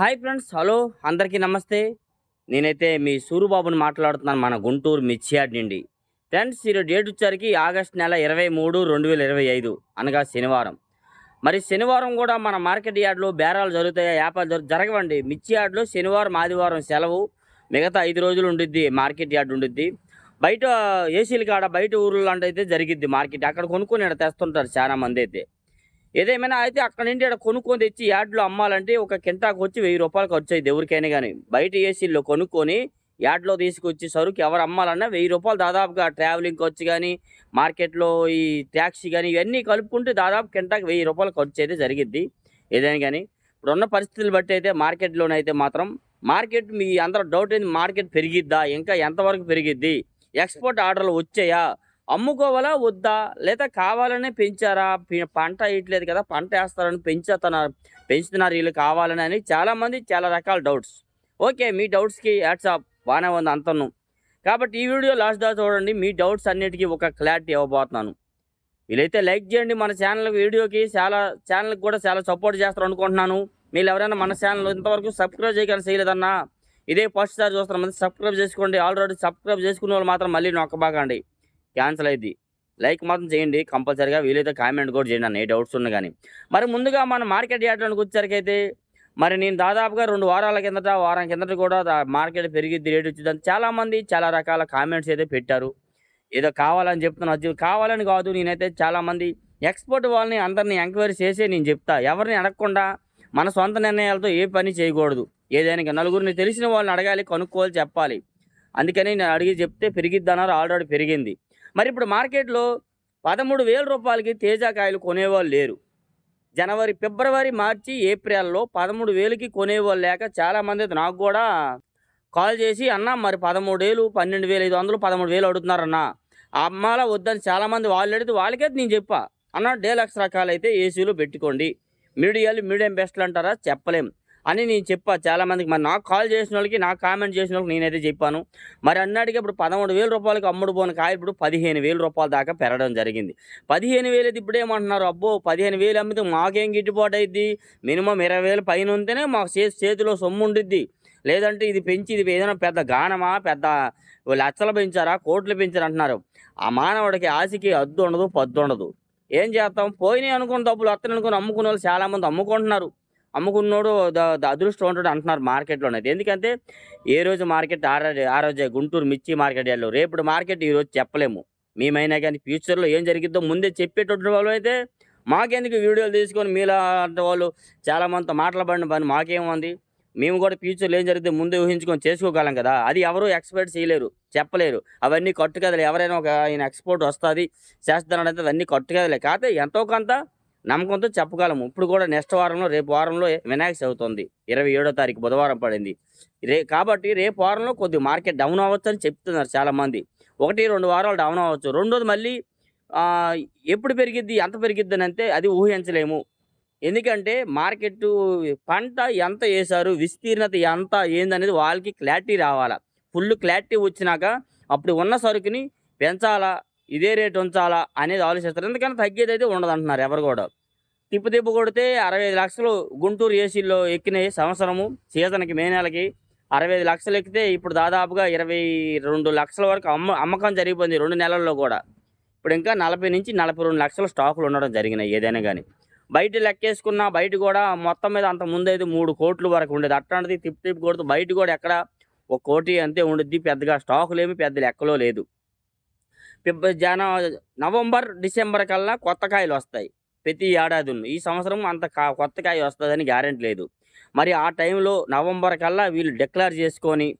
Hi friends hello అందరికీ నమస్తే. నేనైతే మీ సూరుబాబుని మాట్లాడుతున్నాను మన గుంటూరు మిర్చియాడ్ నుండి. ఫ్రెండ్స్ ఈరోజు డేట్ వచ్చరికి ఆగస్ట్ నెల ఇరవై మూడు రెండు వేల ఇరవై ఐదు అనగా శనివారం. మరి శనివారం కూడా మన మార్కెట్ యార్డ్లో బేరాలు జరుగుతాయా వ్యాపారాలు జరుగు జరగవండి. మిర్చి యార్డ్లో శనివారం ఆదివారం సెలవు. మిగతా ఐదు రోజులు ఉండిద్ది మార్కెట్ యార్డ్ ఉండిద్ది. బయట ఏసీలు కాడ బయట ఊర్లో అయితే జరిగిద్ది మార్కెట్. అక్కడ కొనుక్కొని ఇక్కడ తెస్తుంటారు చాలా మంది అయితే. ఏదేమైనా అయితే అక్కడ నుండి ఇక్కడ కొనుక్కొని తెచ్చి యార్డ్లో అమ్మాలంటే ఒక కింటాకు వచ్చి వెయ్యి రూపాయలు ఖర్చు అయ్యింది ఎవరికైనా కానీ బయట ఏసీల్లో కొనుక్కొని యార్డ్లో తీసుకొచ్చి సరుకు ఎవరు అమ్మాలన్నా వెయ్యి రూపాయలు దాదాపుగా ట్రావెలింగ్ ఖర్చు కానీ మార్కెట్లో ఈ ట్యాక్సీ కానీ ఇవన్నీ కలుపుకుంటే దాదాపు కింటాకి వెయ్యి రూపాయలు ఖర్చు అయితే జరిగిద్ది. ఏదైనా కానీ ఇప్పుడున్న పరిస్థితులు బట్టి అయితే మార్కెట్లోనైతే మాత్రం మార్కెట్ మీ అందరూ డౌట్ ఏంది? మార్కెట్ పెరిగిద్దా? ఇంకా ఎంతవరకు పెరిగిద్ది? ఎక్స్పోర్ట్ ఆర్డర్లు వచ్చాయా? అమ్ముకోవాలా వద్దా? లేదా కావాలనే పెంచారా? పంట వేయట్లేదు కదా పంట వేస్తారని పెంచుతున్నారు పెంచుతున్నారు వీళ్ళు కావాలని అని చాలామంది చాలా రకాల డౌట్స్. ఓకే మీ డౌట్స్కి యాట్సాప్ బాగానే ఉంది అంతను. కాబట్టి ఈ వీడియో లాస్ట్ దాకా చూడండి మీ డౌట్స్ అన్నిటికీ ఒక క్లారిటీ ఇవ్వబోతున్నాను. వీలైతే లైక్ చేయండి మన ఛానల్ వీడియోకి చాలా ఛానల్కి కూడా చాలా సపోర్ట్ చేస్తారు అనుకుంటున్నాను. మీరు ఎవరైనా మన ఛానల్ ఇంతవరకు సబ్స్క్రైబ్ చేయగల చేయలేదన్నా ఇదే ఫస్ట్ సార్ చూస్తున్నారు సబ్స్క్రైబ్ చేసుకోండి. ఆల్రెడీ సబ్స్క్రైబ్ చేసుకున్న వాళ్ళు మాత్రం మళ్ళీ నొక్కబాకండి. క్యాన్సిల్ అయింది లైక్ మాత్రం చేయండి. కంపల్సరీగా వీలైతే కామెంట్ కూడా చేయండి అన్న ఏ డౌట్స్ ఉన్నా కానీ మరి ముందుగా మన మార్కెట్ యార్డ్లోకి వచ్చేసరికి అయితే మరి నేను దాదాపుగా రెండు వారాల కిందట వారం కిందట కూడా మార్కెట్ పెరిగిద్ది రేట్ వచ్చిందని చాలామంది చాలా రకాల కామెంట్స్ అయితే పెట్టారు. ఏదో కావాలని చెప్తున్నా కావాలని కాదు నేనైతే చాలామంది ఎక్స్పోర్ట్ వాళ్ళని అందరిని ఎంక్వైరీ చేసే నేను చెప్తా. ఎవరిని అడగకుండా మన సొంత నిర్ణయాలతో ఏ పని చేయకూడదు. ఏదైనా నలుగురిని తెలిసిన వాళ్ళని అడగాలి కొనుక్కోవాలి చెప్పాలి. అందుకని నేను అడిగి చెప్తే పెరిగిద్ది అన్నారు ఆల్రెడీ పెరిగింది. మరి ఇప్పుడు మార్కెట్లో పదమూడు వేల రూపాయలకి తేజాకాయలు కొనేవాళ్ళు లేరు. జనవరి ఫిబ్రవరి మార్చి ఏప్రిల్లో పదమూడు వేలకి కొనేవాళ్ళు లేక చాలామంది అయితే నాకు కూడా కాల్ చేసి అన్న మరి పదమూడు వేలు పన్నెండు వేలు ఐదు వందలు పదమూడు వేలు అడుగుతున్నారన్న. అమ్మాలా వద్దని చాలామంది వాళ్ళు అడిగితే వాళ్ళకైతే నేను చెప్పా. అన్న డేలక్స్ రకాలు అయితే ఏసీలు పెట్టుకోండి. మీడియాలు మీడియం బెస్ట్లు అంటారా? చెప్పలేం. అని నేను చెప్పా. చాలామందికి మరి నాకు కాల్ చేసిన వాళ్ళకి నాకు కామెంట్ చేసిన వాళ్ళకి నేనైతే చెప్పాను. మరి అన్నాడికి ఇప్పుడు పదమూడు వేల రూపాయలకి అమ్ముడు పోని కాయ ఇప్పుడు పదిహేను వేల రూపాయల దాకా పెరగడం జరిగింది. పదిహేను వేలు ఇప్పుడేమంటున్నారు ఇప్పుడు ఏమంటున్నారు అబ్బో పదిహేను వేలు అమ్మితే మాకేం గిట్టుబాటు అయింది మినిమం ఇరవై వేలు పైన ఉంటేనే మాకు చేతి చేతిలో సొమ్ము ఉండిద్ది. లేదంటే ఇది పెంచి ఇది ఏదైనా పెద్ద గానమా? పెద్ద లచ్చలు పెంచారా? కోట్లు పెంచారంటున్నారు ఆ మానవుడికి ఆశకి అద్దు ఉండదు పద్దు ఉండదు. ఏం చేస్తాం? పోయినాయి అనుకున్న డబ్బులు వస్తాయి అనుకుని అమ్ముకునే వాళ్ళు చాలామంది అమ్ముకుంటున్నారు. అమ్ముకున్నోడు అదృష్టం ఉంటాడు అంటున్నారు అనేది ఎందుకంటే ఏ రోజు మార్కెట్ ఆ రోజు ఆ రోజే గుంటూరు మిర్చి మార్కెట్ వెళ్ళారు రేపు మార్కెట్ ఈ రోజు చెప్పలేము. మేమైనా కానీ ఫ్యూచర్లో ఏం జరిగిద్దో ముందే చెప్పేటటువంటి వాళ్ళు అయితే మాకెందుకు వీడియోలు తీసుకొని మీలా అంటే వాళ్ళు చాలామంది మాట్లాడబడిన మాట్లాడిన పని మాకేముంది? మేము కూడా ఫ్యూచర్లో ఏం జరిగితే ముందే ఊహించుకొని చేసుకోగలం కదా. అది ఎవరు ఎక్స్పెక్ట్ చేయలేరు చెప్పలేరు. అవన్నీ కట్టుకదలే ఎవరైనా ఒక ఆయన ఎక్స్పోర్ట్ వస్తుంది చేస్తారనేది అవన్నీ కట్టు కదలే కాకపోతే ఎంతో కొంత నమ్మకంతో చెప్పగలము. ఇప్పుడు కూడా నెక్స్ట్ వారంలో రేపు వారంలో వినాయక చవితి ఉంది ఇరవై ఏడో తారీఖు బుధవారం పడింది. రే కాబట్టి రేపు వారంలో కొద్ది మార్కెట్ డౌన్ అవ్వచ్చు అని చెప్తున్నారు చాలామంది. ఒకటి రెండు వారాలు డౌన్ అవ్వచ్చు. రెండోది మళ్ళీ ఎప్పుడు పెరిగిద్ది ఎంత పెరిగిద్ది అని అంటే అది ఊహించలేము. ఎందుకంటే మార్కెట్ పంట ఎంత వేశారు విస్తీర్ణత ఎంత ఏందనేది వాళ్ళకి క్లారిటీ రావాలా. ఫుల్ క్లారిటీ వచ్చినాక అప్పుడు ఉన్న సరుకుని పెంచాలా ఇదే రేట్ ఉంచాలా అనేది ఆలోచిస్తారు. ఎందుకంటే తగ్గేది అయితే ఉండదు అంటున్నారు ఎవరు కూడా. తిప్పు తిప్పు కొడితే అరవై ఐదు లక్షలు గుంటూరు ఏసీలో ఎక్కినాయి సంవత్సరము సీజన్కి మే నెలకి అరవై ఐదు లక్షలు ఎక్కితే ఇప్పుడు దాదాపుగా ఇరవై రెండు లక్షల వరకు అమ్మ అమ్మకం జరిగిపోయింది రెండు నెలల్లో కూడా. ఇప్పుడు ఇంకా నలభై నుంచి నలభై రెండు లక్షల స్టాకులు ఉండడం జరిగినాయి ఏదైనా కానీ. బయట లెక్కేసుకున్న బయట కూడా మొత్తం మీద అంత ముందైతే మూడు కోట్ల వరకు ఉండేది. అట్లాంటిది తిప్పి తిప్పి కొడుతూ బయట కూడా ఎక్కడ ఒక కోటి అంతే ఉండుద్ది. పెద్దగా స్టాకులు ఏమి పెద్ద లెక్కలో లేదు. ఫిబ్- జన నవంబర్ డిసెంబర్ కల్లా కొత్త కాయలు వస్తాయి. ప్రతి ఏడాది ఈ సంవత్సరం అంత కా కొత్త కాయ వస్తుందని గ్యారెంటీ లేదు. మరి ఆ టైంలో నవంబర్ కల్లా వీళ్ళు డిక్లేర్ చేసుకొని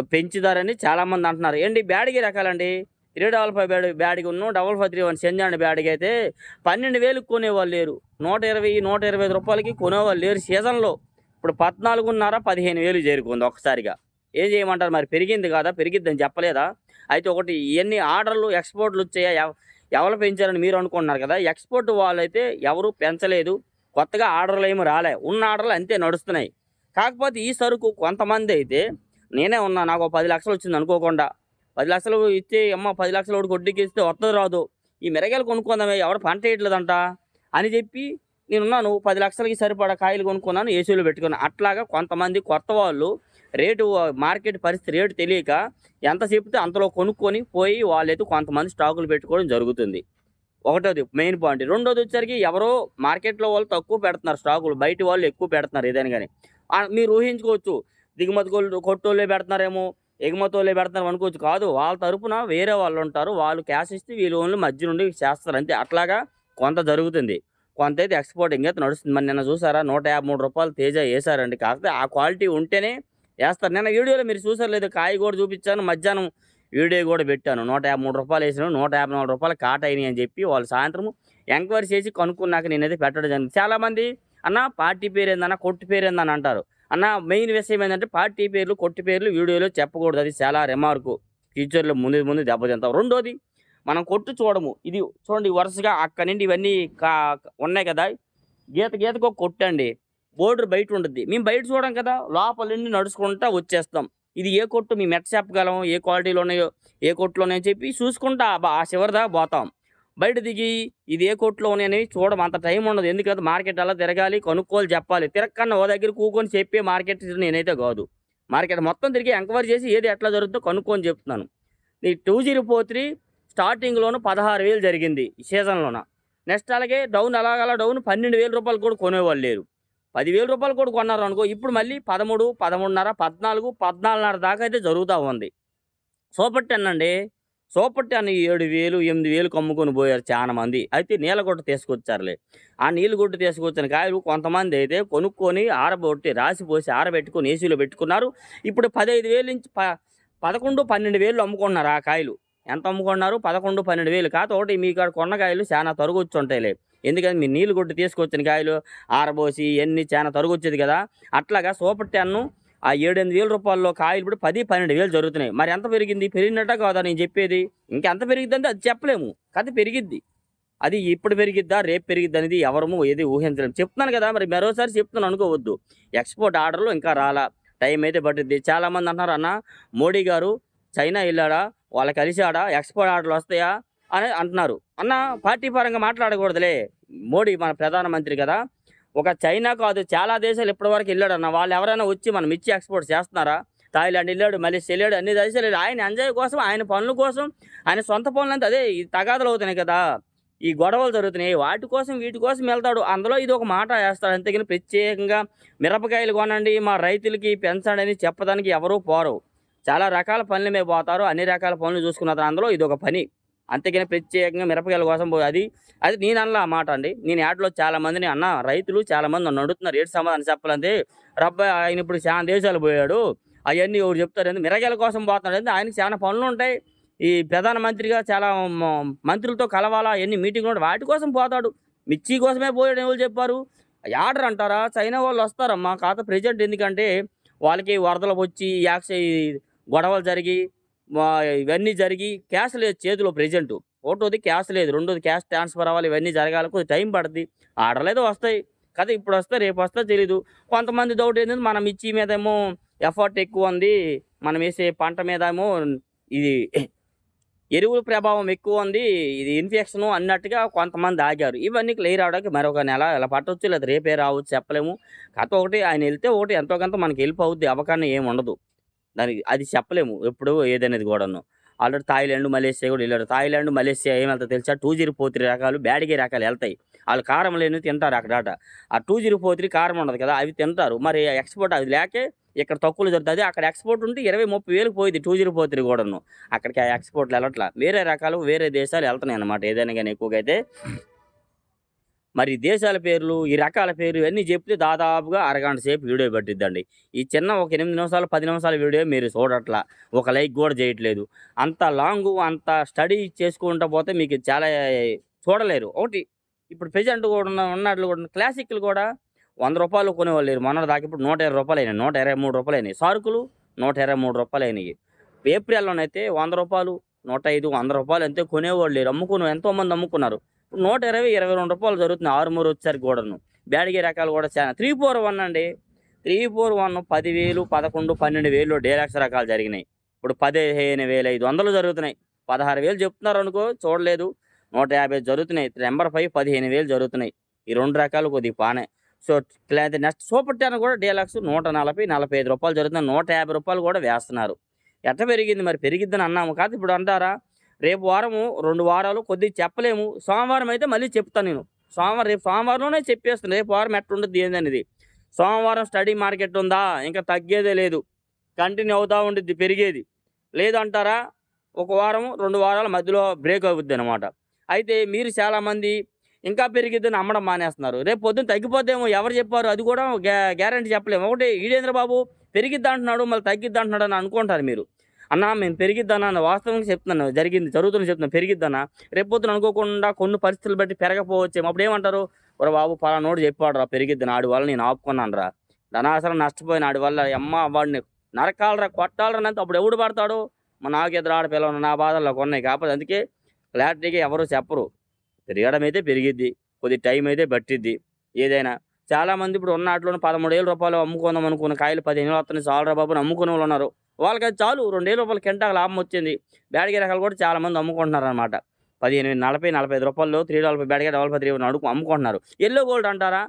పెంచుతారని చాలామంది అంటున్నారు. ఏంటి బ్యాడిగి రకాలండి? త్రీ డబల్ ఫైవ్ బ్యాడ్ బ్యాడిగి ఉన్న డబల్ ఫైవ్ త్రీ వన్ సెంజాండి బ్యాడిగి అయితే పన్నెండు వేలకు కొనేవాళ్ళు లేరు. నూట ఇరవై నూట ఇరవై ఐదు రూపాయలకి కొనేవాళ్ళు లేరు సీజన్లో. ఇప్పుడు పద్నాలుగున్నర పదిహేను వేలు చేరుకుంది ఒకసారిగా ఏం చేయమంటారు? మరి పెరిగింది కదా? పెరిగిద్దని చెప్పలేదా? అయితే ఒకటి ఇవన్నీ ఆర్డర్లు ఎక్స్పోర్ట్లు వచ్చాయా? ఎవ- ఎవరు పెంచారని మీరు అనుకుంటున్నారు కదా? ఎక్స్పోర్ట్ వాళ్ళైతే ఎవరు పెంచలేదు. కొత్తగా ఆర్డర్లు ఏమి రాలే. ఉన్న ఆర్డర్లు అంతే నడుస్తున్నాయి. కాకపోతే ఈ సరుకు కొంతమంది అయితే నేనే ఉన్నా నాకు ఒక పది లక్షలు వచ్చింది అనుకోకుండా. పది లక్షలు ఇస్తే అమ్మ పది లక్షలు ఒకటి వడ్డీకి ఇస్తే వస్తుంది రాదు. ఈ మిరగాయలు కొనుక్కుందామే ఎవరు పంట వేయట్లేదంట అని చెప్పి నేనున్నాను పది లక్షలకి సరిపడా కాయలు కొనుక్కున్నాను ఏసీలో పెట్టుకున్నాను. అట్లాగా కొంతమంది కొత్త వాళ్ళు రేటు మార్కెట్ పరిస్థితి రేటు తెలియక ఎంత చెప్తే అంతలో కొనుక్కొని పోయి వాళ్ళైతే కొంతమంది స్టాకులు పెట్టుకోవడం జరుగుతుంది. ఒకటోది మెయిన్ పాయింట్. రెండోది వచ్చరికి ఎవరో మార్కెట్లో వాళ్ళు తక్కువ పెడుతున్నారు స్టాకులు బయట వాళ్ళు ఎక్కువ పెడుతున్నారు ఏదైనా కానీ. మీరు ఊహించుకోవచ్చు. దిగుమతి కొట్టోళ్ళే పెడుతున్నారేమో ఎగుమతోళ్ళే పెడతారు అనుకోవచ్చు. కాదు వాళ్ళ తరపున వేరే వాళ్ళు ఉంటారు. వాళ్ళు క్యాష్ ఇస్తే వీళ్ళు ఓన్లీ మధ్య నుండి చేస్తారు. అంతే. అట్లాగా కొంత జరుగుతుంది. కొంత అయితే ఎక్స్పోర్టింగ్ అయితే నడుస్తుంది. మరి నిన్న చూసారా? నూట యాభై మూడు రూపాయలు తేజ వేసారండి కాకపోతే ఆ క్వాలిటీ ఉంటేనే వేస్తారు. నిన్న వీడియోలో మీరు చూసారు లేదు కాయ కూడా చూపించాను మధ్యాహ్నం వీడియో కూడా పెట్టాను. నూట యాభై మూడు రూపాయలు వేసినాను నూట యాభై నాలుగు రూపాయలు కాట అయినాయి అని చెప్పి వాళ్ళు సాయంత్రం ఎంక్వైరీ చేసి కనుక్కున్నాక నేనైతే పెట్టడం జరిగింది. చాలామంది అన్న పార్టీ పేరు ఏందన్న కొట్టు పేరు ఏందని అంటారు. అన్న మెయిన్ విషయం ఏంటంటే పార్టీ పేర్లు కొట్టు పేర్లు వీడియోలో చెప్పకూడదు. అది చాలా రిమార్కు. ఫ్యూచర్లో ముందు ముందు దెబ్బతింటాం రెండోది మనం కొట్టు చూడము. ఇది చూడండి వరుసగా అక్కడి నుండి ఇవన్నీ కా ఉన్నాయి కదా. గీత గీతకు కొట్టండి. బోర్డర్ బయట ఉంటుంది మేము బయట చూడం కదా లోపల నుండి నడుచుకుంటా వచ్చేస్తాం. ఇది ఏ కొట్టు మేము మెట్ చెప్పగలం ఏ క్వాలిటీలో ఉన్నాయో ఏ కొట్టులో ఉన్నాయో చెప్పి చూసుకుంటా ఆ బా- దాకా పోతాం. బయట దిగి ఇది ఏ కొట్టులో ఉన్నాయని చూడడం అంత టైం ఉండదు. ఎందుకంటే మార్కెట్ అలా తిరగాలి కొనుక్కోవాలి చెప్పాలి. తిరగకన్నా ఓ దగ్గర కూకొని చెప్పే మార్కెట్ నేనైతే కాదు. మార్కెట్ మొత్తం తిరిగి ఎంక్వైరీ చేసి ఏది ఎట్లా జరుగుతుందో కనుక్కొని చెప్తున్నాను. ఈ టూ జీరో ఫోర్ త్రీ స్టార్టింగ్లోనూ పదహారు వేలు జరిగింది ఈ సీజన్లోన నెక్స్ట్ అలాగే డౌన్ అలాగలా డౌన్ పన్నెండు వేల రూపాయలు కూడా కొనేవాళ్ళు లేరు. పదివేల రూపాయలు కూడా కొన్నారు అనుకో ఇప్పుడు మళ్ళీ పదమూడు పదమూడున్నర పద్నాలుగు పద్నాలుగున్నర దాకా అయితే జరుగుతూ ఉంది. సూపర్ టెన్ అండి సూపర్ టెన్ ఏడు వేలు ఎనిమిది వేలు కమ్ముకొని పోయారు చాలా మంది. అయితే నీళ్ళగొట్ట తీసుకొచ్చారులే. ఆ నీళ్ళు గుడ్డ తీసుకొచ్చిన కాయలు కొంతమంది అయితే కొనుక్కొని ఆరబొట్టి రాసిపోసి ఆరబెట్టుకొని ఏసీలో పెట్టుకున్నారు. ఇప్పుడు పదహైదు వేలు నుంచి ప పదకొండు పన్నెండు వేలు అమ్ముకున్నారు ఆ కాయలు. ఎంత అమ్ముకున్నారు? పదకొండు పన్నెండు వేలు కాదు ఒకటి మీ కాడ కొన్నకాయలు చాలా తరుగు ఉంటాయిలే ఎందుకంటే మీ నీళ్ళు కొట్టి తీసుకొచ్చిన కాయలు ఆరబోసి ఇవన్నీ చాలా తరుగొచ్చేది కదా. అట్లాగా సూపర్ టెన్ను ఆ ఏడెనిమిది వేల రూపాయల్లో కాయలు ఇప్పుడు పది పన్నెండు వేలు జరుగుతున్నాయి. మరి ఎంత పెరిగింది? పెరిగినట్ట కాదా నేను చెప్పేది? ఇంకెంత పెరిగిద్దంటే అది చెప్పలేము. కథ పెరిగిద్ది. అది ఇప్పుడు పెరిగిద్దా రేపు పెరిగిద్ది అనేది ఎవరము ఏది ఊహించలేము చెప్తున్నాను కదా మరి మరోసారి చెప్తున్నాను అనుకోవద్దు. ఎక్స్పోర్ట్ ఆర్డర్లు ఇంకా రాలా. టైం అయితే పట్టుద్ది. చాలామంది అంటున్నారు అన్న మోడీ గారు చైనా వెళ్ళాడా? వాళ్ళ కలిసాడా ఎక్స్పోర్ట్ ఆర్డర్లు వస్తాయా? అని అంటున్నారు. అన్న పార్టీ పరంగా మాట్లాడకూడదులే. మోడీ మన ప్రధానమంత్రి కదా. ఒక చైనా కాదు చాలా దేశాలు ఇప్పటివరకు వెళ్ళాడన్న వాళ్ళు ఎవరైనా వచ్చి మనం ఇచ్చి ఎక్స్పోర్ట్ చేస్తున్నారా? థాయిలాండ్ వెళ్ళాడు మలేషియా వెళ్ళాడు అన్ని దేశాలు వెళ్ళాడు. ఆయన ఎంజాయ్ కోసం ఆయన పనుల కోసం ఆయన సొంత పనులంతా అదే ఈ తగాదలు అవుతున్నాయి కదా. ఈ గొడవలు జరుగుతున్నాయి. వాటి కోసం వీటి కోసం వెళ్తాడు. అందులో ఇది ఒక మాట వేస్తాడు. అంతేగాని ప్రత్యేకంగా మిరపకాయలు కొనండి మా రైతులకి పెంచండి అని చెప్పడానికి ఎవరూ పోరు. చాలా రకాల పనులు మేము పోతారు. అన్ని రకాల పనులు చూసుకున్న అందులో ఇది ఒక పని. అంతేగాని ప్రత్యేకంగా మిరపకాయల కోసం పోయి అది అది నేను అనలా ఆ మాట అండి. నేను యాడ్లో చాలా మందిని అన్న రైతులు చాలా మంది నన్ను అడుగుతున్నారు ఏడు సమాధానం చెప్పాలంటే రబ్బాయి ఆయన ఇప్పుడు చాలా దేశాలు పోయాడు అవన్నీ ఎవరు చెప్తారు? ఎందుకు మిరగాయల కోసం పోతున్నాడు. ఎందుకు ఆయనకి చాలా పనులు ఉంటాయి. ఈ ప్రధానమంత్రిగా చాలా మ- మంత్రులతో కలవాలా ఎన్ని మీటింగ్లు ఉంటాయి వాటి కోసం పోతాడు. మిర్చి కోసమే పోయాడు ఎవరు చెప్పారు? ఆర్డర్ అంటారా? చైనా వాళ్ళు వస్తారమ్మా. కాత ప్రెజెంట్ ఎందుకంటే వాళ్ళకి వరదలు వచ్చి యాక్స గొడవలు జరిగి ఇవన్నీ జరిగి క్యాష్ లేదు చేతిలో ప్రెజెంట్. ఒకటోది క్యాష్ లేదు రెండోది క్యాష్ ట్రాన్స్ఫర్ అవ్వాలి ఇవన్నీ జరగాలి కొద్దిగా టైం పడుతుంది ఆర్డర్లు ఏదో వస్తాయి. కదా ఇప్పుడు వస్తే రేపు వస్తే తెలీదు. కొంతమంది డౌట్ ఏంటంటే మనం ఇచ్చి మీద ఏమో ఎఫర్ట్ ఎక్కువ ఉంది. మనం వేసే పంట మీద ఏమో ఇది ఎరువుల ప్రభావం ఎక్కువ ఉంది. ఇది ఇన్ఫెక్షన్ అన్నట్టుగా కొంతమంది ఆగారు. ఇవన్నీ క్లియర్ అవడానికి మరొక నెల ఇలా పట్టవచ్చు లేదా రేపే రావచ్చు చెప్పలేము. కాకపోతే ఒకటి ఆయన వెళ్తే ఒకటి ఎంతో కొంత మనకి హెల్ప్ అవుద్ది. అవకాశం ఏమి ఉండదు. దానికి అది చెప్పలేము. ఎప్పుడు ఏదనేది కూడాను. ఆల్రెడీ థాయిలాండ్ మలేషియా కూడా వెళ్ళారు. థాయిలాండ్ మలేషియా ఏమి వెళ్తా తెలుసా? టూ జీరో ఫోర్ త్రీ రకాలు బ్యాడిగే రకాలు వెళ్తాయి. వాళ్ళు కారం లేని తింటారు అక్కడ ఆట. ఆ టూ జీరో ఫోర్ త్రీ కారం ఉండదు కదా అవి తింటారు. మరి ఎక్స్పోర్ట్ అది లేకే ఇక్కడ తక్కువలో జరుగుతుంది అక్కడ ఎక్స్పోర్ట్ ఉంటే ఇరవై ముప్పై వేలకు పోయింది టూ జీరో ఫోర్ త్రీ కూడాను. అక్కడికి ఆ ఎక్స్పోర్ట్లు వెళ్ళట్లా. వేరే రకాలు వేరే దేశాలు వెళ్తున్నాయి అన్నమాట ఏదైనా కానీ ఎక్కువగా అయితే. మరి దేశాల పేర్లు ఈ రకాల పేర్లు ఇవన్నీ చెప్తే దాదాపుగా అరగంట సేపు వీడియో పట్టిద్దండి. ఈ చిన్న ఒక ఎనిమిది నిమిషాలు పది నిమిషాల వీడియో మీరు చూడట్లా. ఒక లైక్ కూడా చేయట్లేదు. అంత లాంగ్ అంత స్టడీ చేసుకుంటూ పోతే మీకు చాలా చూడలేరు. ఒకటి ఇప్పుడు ప్రెజెంట్ కూడా ఉన్న ఉన్నట్లు కూడా క్లాసిక్లు కూడా వంద రూపాయలు కొనేవాళ్ళు లేరు మొన్న దాకా ఇప్పుడు నూట ఇరవై రూపాయలు అయినాయి. నూట ఇరవై మూడు రూపాయలు అయినాయి. సరుకులు నూట ఇరవై మూడు రూపాయలు అయినాయి. ఏప్రిల్లోనైతే వంద రూపాయలు నూట ఐదు వంద రూపాయలు అంతే కొనేవాళ్ళు లేరు అమ్ముకుని ఎంతో మంది అమ్ముకున్నారు. ఇప్పుడు నూట ఇరవై ఇరవై రెండు రూపాయలు జరుగుతుంది ఆరుమూరు వచ్చేసరికి కూడాను బ్యాడిగే రకాలు కూడా చాలా. త్రీ ఫోర్ వన్ అండి. త్రీ ఫోర్ వన్ పదివేలు పదకొండు పన్నెండు వేలు డేలాక్స్ రకాలు జరిగినాయి. ఇప్పుడు పదిహేను వేల ఐదు వందలు జరుగుతున్నాయి. పదహారు వేలు చెప్తున్నారు అనుకో చూడలేదు. నూట యాభై జరుగుతున్నాయి. నెంబర్ ఫైవ్ పదిహేను వేలు జరుగుతున్నాయి. ఈ రెండు రకాలు కొద్దిగా బాగానే సో లేకపోతే నెక్స్ట్ సూపర్ టెన్ కూడా డీలక్స్ నూట నలభై నలభై ఐదు రూపాయలు జరుగుతుంది నూట యాభై రూపాయలు కూడా వేస్తున్నారు. ఎట్ట పెరిగింది మరి? పెరిగిద్దని అన్నాము కాదు. ఇప్పుడు అంటారా? రేపు వారము రెండు వారాలు కొద్దిగా చెప్పలేము. సోమవారం అయితే మళ్ళీ చెప్తాను నేను. సోమవారం రేపు సోమవారంలోనే చెప్పేస్తాను. రేపు వారం ఎట్లా ఉంటుంది ఏందనేది. సోమవారం స్టడీ మార్కెట్ ఉందా? ఇంకా తగ్గేదే లేదు. కంటిన్యూ అవుతూ ఉంటుంది పెరిగేది. లేదంటారా? ఒక వారం రెండు వారాల మధ్యలో బ్రేక్ అవుద్ది అనమాట అయితే మీరు చాలామంది ఇంకా పెరిగిద్దని అమ్మడం మానేస్తున్నారు. రేపు పొద్దున్న తగ్గిపోద్దేమో ఎవరు చెప్పారు? అది కూడా గ్యారంటీ చెప్పలేము. ఒకటి ఈడేంద్ర బాబు పెరిగిద్ది అంటున్నాడు మళ్ళీ తగ్గిద్ది అంటున్నాడు అని అనుకుంటారు మీరు. అన్న మేము పెరిగిద్దన్నా అన్న వాస్తవంగా చెప్తున్నాను జరిగింది జరుగుతుంది చెప్తున్నాను పెరిగిద్దన్నా. రేపు పొద్దున అనుకోకుండా కొన్ని పరిస్థితులు బట్టి పెరగపోవచ్చేమో. అప్పుడు ఏమంటారు? ఒక బాబు పలానోడు చెప్పాడు రా పెరిగిద్ది ఆడి వల్ల నేను ఆపుకున్నాను రా ధనాసరం నష్టపోయిన ఆడి వల్ల అమ్మ వాడిని నరకాలరా కొట్టాలరా అప్పుడు ఎవడు పడతాడు? మా నాకు ఆడ ఆడపిల్ల ఉన్న నా బాధల్లో కొన్నాయి కాకపోతే అందుకే క్లారిటీగా ఎవరు చెప్పరు. పెరగడం అయితే పెరిగిద్ది కొద్ది టైం అయితే పట్టిద్ది. ఏదైనా చాలామంది ఇప్పుడు ఉన్న వాటిలో పదమూడు వేల రూపాయలు అమ్ముకుందాం అనుకున్న కాయలు పదిహేను వేలు వస్తున్నాయి. చాలా బాబు అమ్ముకునే వాళ్ళు ఉన్నారు. వాళ్ళకి అది చాలు. రెండు రూపాయల రూపాయలు కింటాకు లాభం వచ్చింది. బ్యాడిగే రకాలు కూడా చాలా మంది అమ్ముకుంటున్నారు అనమాట పదిహేను నలభై నలభై ఐదు రూపాయలు three develop Byadgi develop three అడుగు అమ్ముకుంటున్నారు. ఎల్లో గోల్డ్ అంటారా?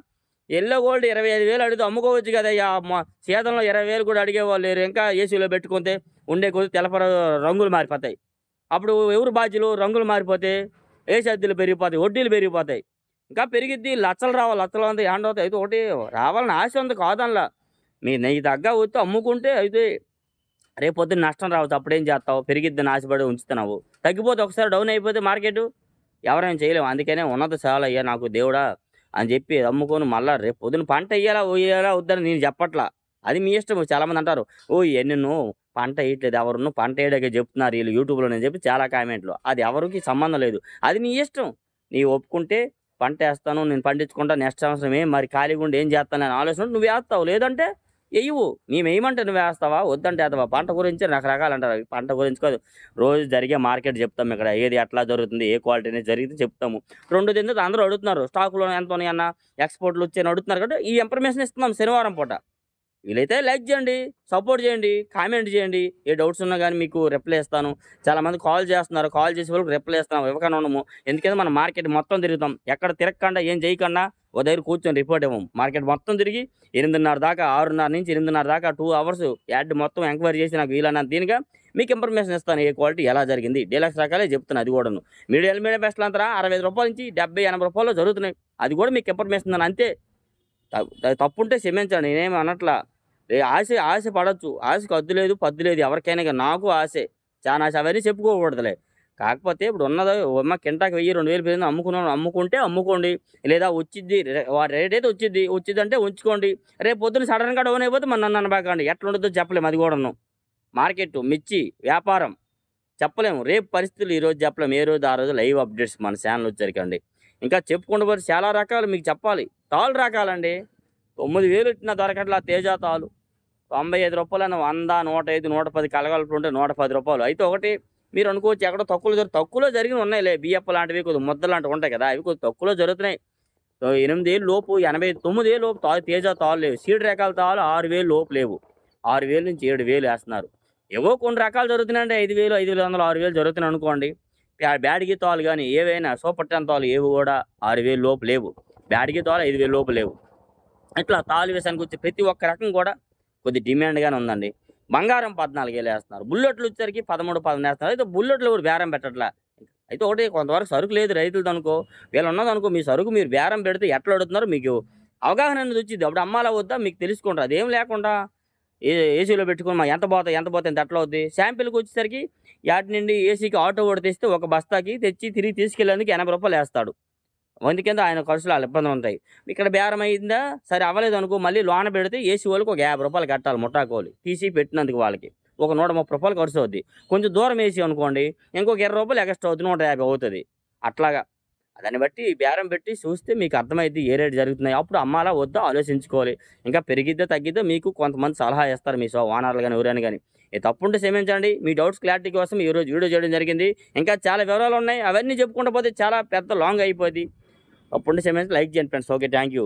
ఎల్లో గోల్డ్ ఇరవై ఐదు వేలు అడిగితే అమ్ముకోవచ్చు కదా మా సీతంలో ఇరవై వేలు కూడా అడిగేవాళ్ళు. లేరు ఇంకా ఏసీలో పెట్టుకుంటే ఉండే కొద్ది తెలపర రంగులు మారిపోతాయి. అప్పుడు ఎవరు బాధ్యులు? రంగులు మారిపోతే ఏసీ సర్దులు పెరిగిపోతాయి? వడ్డీలు పెరిగిపోతాయి. ఇంకా పెరిగిద్ది. లచ్చలు రావాలి. లచ్చలు అంతా హ్యాండ్ అవుతాయి అయితే ఒకటి రావాలని ఆశ ఉంది. కాదనలా. మీ నెయ్యి తగ్గ వచ్చి అమ్ముకుంటే అయితే రేపు పొద్దున్న నష్టం రావచ్చు అప్పుడేం చేస్తావు? పెరిగిద్దని ఆశపడి ఉంచుతున్నావు. తగ్గిపోతే ఒకసారి డౌన్ అయిపోతే మార్కెట్? ఎవరైనా చేయలేము. అందుకనే ఉన్నత చాలా అయ్యా నాకు దేవుడా అని చెప్పి అమ్ముకొని మళ్ళీ రేపు పొద్దున పంట వేయాలా వేయాలా వద్దని నేను చెప్పట్లా. అది మీ ఇష్టం. చాలామంది అంటారు ఓ ఎన్నెన్నో పంట వేయట్లేదు ఎవరు పంట వేయడానికి చెప్తున్నారు వీళ్ళు యూట్యూబ్లో నేను చెప్పి చాలా కామెంట్లు. అది ఎవరికి సంబంధం లేదు. అది నీ ఇష్టం. నీ ఒప్పుకుంటే పంట వేస్తాను నేను పండించుకుంటా నెక్స్ట్ సంవత్సరం ఏం మరి ఖాళీగా ఉండి ఏం చేస్తాను అని ఆలోచన నువ్వు వేస్తావు. లేదంటే వేయవు మేము నువ్వు వేస్తావా వద్దంటే వేస్తావా పంట గురించి రకరకాలు అంటారు పంట గురించి కాదు. రోజు జరిగే మార్కెట్ చెప్తాం ఇక్కడ. ఏది ఎట్లా జరుగుతుంది ఏ క్వాలిటీ అనేది జరిగితే చెప్తాము. రెండు తింటే అందరూ అడుగుతున్నారు. స్టాకులో ఎంత ఉన్నాయన్న ఎక్స్పోర్ట్లు వచ్చాయని అడుగుతున్నారు కాబట్టి ఈ ఇన్ఫర్మేషన్ ఇస్తున్నాం శనివారం పూట. వీలైతే లైక్ చేయండి సపోర్ట్ చేయండి కామెంట్ చేయండి. ఏ డౌట్స్ ఉన్నా కానీ మీకు రిప్లై ఇస్తాను. చాలామంది కాల్ చేస్తున్నారు. కాల్ చేసే వాళ్ళకి రిప్లై ఇస్తాం ఇవ్వకుండా ఉండము ఎందుకంటే మన మార్కెట్ మొత్తం తిరుగుతాం. ఎక్కడ తిరగకుండా ఏం చేయకుండా ఓ దగ్గర కూర్చొని రిపోర్ట్ ఇవ్వం. మార్కెట్ మొత్తం తిరిగి ఎనిమిదిన్నర దాకా ఆరున్నర నుంచి ఎనిమిదిన్నర దాకా టూ అవర్స్ యాడ్ మొత్తం ఎంక్వైరీ చేసి నాకు వీలైనంత దీనిగా మీకు ఇన్ఫర్మేషన్ ఇస్తాను. ఏ క్వాలిటీ ఎలా జరిగింది? డీలక్స్ రకాలే చెప్తున్నాను అది కూడాను. మీడియా మీడియా బెస్ట్లు అంతా అరవై రూపాయల నుంచి డెబ్బై ఎనభై రూపాయలు జరుగుతున్నాయి. అది కూడా మీకు ఇన్ఫర్మేషన్ ఇస్తాను అంతే. తప్పుంటే తప్పు ఉంటే క్షమించండి నేనేమి అనట్లా. ఆశ ఆశ పడచ్చు ఆశకు అద్దు లేదు పద్దు లేదు ఎవరికైనా నాకు ఆశే. చాలా ఆశ అవన్నీ చెప్పుకోకూడదులే. కాకపోతే ఇప్పుడు ఉన్నది అమ్మ కింటాకి వెయ్యి రెండు వేలు పెరిగింది అమ్ముకున్నాను అమ్ముకుంటే అమ్ముకోండి. లేదా వచ్చిద్ది రే- రేట్ అయితే వచ్చిద్ది. వచ్చింది అంటే ఉంచుకోండి. రేపు పొద్దున్న సడన్గా డౌన్ అయిపోతే మన నన్ను అనబాకండి. ఎట్లా ఉండదో చెప్పలేము అది కూడాను. మార్కెట్ మిర్చి వ్యాపారం చెప్పలేము. రేపు పరిస్థితులు ఈరోజు చెప్పలేము. ఏ రోజు ఆ రోజు లైవ్ అప్డేట్స్ మన ఛానల్ వచ్చరికండి ఇంకా చెప్పుకుంటూ పోతే చాలా రకాలు మీకు చెప్పాలి. తాళ్ళు రకాలండి. తొమ్మిది వేలు ఇచ్చిన దొరకట్లా తేజ తాలు. తొంభై ఐదు రూపాయలు వంద నూట ఐదు నూట పది కలగలుపు నూట పది రూపాయలు. అయితే ఒకటి మీరు అనుకోవచ్చు ఎక్కడో తక్కువలో జరుగు తక్కువలో జరిగిన ఉన్నాయిలే. బియ్యప్ప లాంటివి కొద్ది ముద్ద లాంటివి ఉంటాయి కదా అవి కొద్ది తక్కువలో జరుగుతున్నాయి. ఎనిమిది ఏళ్ళు లోపు ఎనభై తొమ్మిది వేలు లోపు తా తేజ తాళ్ళు లేవు. సీడ్ రకాల తాళ్ళు ఆరు వేలు లోపు లేవు. ఆరు వేలు నుంచి ఏడు వేలు వేస్తున్నారు. ఏవో కొన్ని రకాలు జరుగుతున్నాయంటే ఐదు వేలు ఐదు వేల వందలు ఆరు వేలు జరుగుతున్నాయి అనుకోండి. బ్యా- బ్యాడిగి తాళ్ళు కానీ ఏవైనా సూపర్ టెన్ తాళ్ళు ఏవి కూడా ఆరు వేలు లోపు లేవు. బ్యాడిగి తాళ్ళు ఐదు వేలు లోపు లేవు. ఇట్లా తాళ్ళు వేసానికి వచ్చి ప్రతి ఒక్క రకం కూడా కొద్ది డిమాండ్గానే ఉందండి. బంగారం పద్నాలుగు వేలు వేస్తున్నారు. బుల్లెట్లు వచ్చేసరికి పదమూడు పదకొండు వేస్తున్నారు. అయితే బుల్లెట్లు కూడా బేరం పెట్టట్లా? అయితే ఒకటి కొంతవరకు సరుకు లేదు రైతులతో అనుకో. వీళ్ళు ఉన్నదనుకో మీ సరుకు మీరు బేరం పెడితే ఎట్లా అడుగుతున్నారు మీకు అవగాహన అనేది వచ్చింది. అప్పుడు అమ్మాలా వద్దా? మీకు తెలుసుకుంటారు. అదేం లేకుండా ఏ ఏసీలో పెట్టుకుని మా ఎంత పోతా ఎంత పోతే ఎంత ఎట్లా అవుద్ది. శాంపిల్కి వచ్చేసరికి యాటి నుండి ఏసీకి ఆటో కూడా తెస్తే ఒక బస్తాకి తెచ్చి తిరిగి తీసుకెళ్ళేందుకు ఎనభై రూపాయలు వేస్తాడు. అందుకేందో ఆయన ఖర్చులు వాళ్ళ ఇబ్బంది ఉంటాయి. ఇక్కడ బేరం అయిందా? సరే అవ్వలేదు అనుకో మళ్ళీ లోన పెడితే ఏసీ వాళ్ళకి ఒక యాభై రూపాయలు కట్టాలి ముఠాకోలు. తీసి పెట్టినందుకు వాళ్ళకి. ఒక నూట ముప్పై రూపాయలు ఖర్చు అవుద్ది. కొంచెం దూరం వేసి అనుకోండి ఇంకొక ఇరవై రూపాయలు ఎక్స్ట్రా అవుతుంది నూట యాభై అవుతుంది. అట్లాగా. దాన్ని బట్టి బేరం పెట్టి చూస్తే మీకు అర్థమైంది ఏ రేటు జరుగుతున్నాయి. అప్పుడు అమ్మాలా వద్దా? ఆలోచించుకోవాలి. ఇంకా పెరిగిద్దా తగ్గిద్దా? మీకు కొంతమంది సలహా ఇస్తారు మీ సో ఓనర్లు కానీ ఎవరైనా కానీ ఏ తప్పుంటే క్షమించండి. మీ డౌట్స్ క్లారిటీ కోసం ఈ రోజు వీడియో చేయడం జరిగింది. ఇంకా చాలా వివరాలు ఉన్నాయి. అవన్నీ చెప్పుకుంటూ పోతే చాలా పెద్ద లాంగ్ అయిపోద్ది. అప్పుడు క్షమించి లైక్ చేయండి ఫ్రెండ్స్ ఓకే థ్యాంక్ యూ